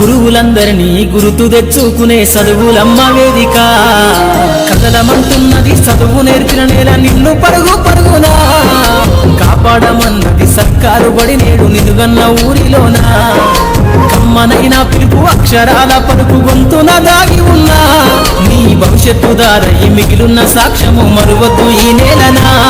గురువులందరినీ గురుతు తెచ్చుకునే చదువులమ్మ వేదిక. కదలమంటున్నది చదువు నేర్చిన నేల నిన్ను పరుగు పరుగునా. కాపాడమన్నది సర్కారు బడి నేడు నిలుగన్న ఊరిలోనా. కమ్మనైన పిలుపు అక్షరాల పలుపు గొంతున దాగి ఉన్నా. నీ భవిష్యత్తు దారై మిగిలిన సాక్ష్యము మరువద్దు ఈ నేలనా?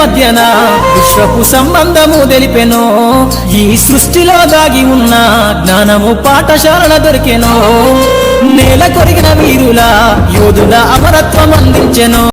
మధ్యన విశ్వపు సంబంధము తెలిపెనో. ఈ సృష్టిలో దాగి ఉన్న జ్ఞానము పాఠశాలల దొరికెనో. నేల కొరిగిన వీరుల యోధుల అమరత్వం అందించెను.